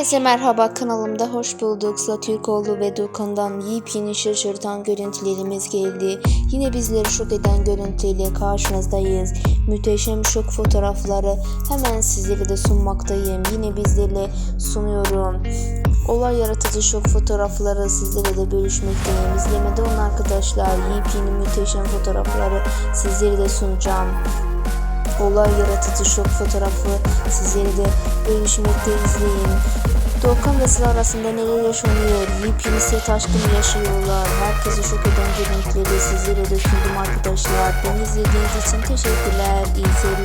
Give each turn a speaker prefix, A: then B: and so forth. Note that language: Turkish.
A: Herkese merhaba kanalımda hoş bulduk. Sıla Türkoğlu ve Doğukan'dan yepyeni şaşırtan görüntülerimiz geldi. Yine bizleri şok eden görüntüyle karşınızdayız. Müteşem şok fotoğrafları hemen sizlere de sunmaktayım. Yine bizlerle sunuyorum. Olay yaratıcı şok fotoğrafları sizlere de bölüşmekteyim. İzlemede olun arkadaşlar. Yepyeni müteşem fotoğrafları sizlere de sunacağım olay yaratıcı şok fotoğrafı sizleri de bölüşmekte izleyin. Doğukan ve Sıla arasında neler yaşanıyor? Yepyeni set aşkını yaşıyorlar. Herkesi şok eden görüntüleri sizlere de sundum arkadaşlar. Beni izlediğiniz için teşekkürler. İyi seyirler.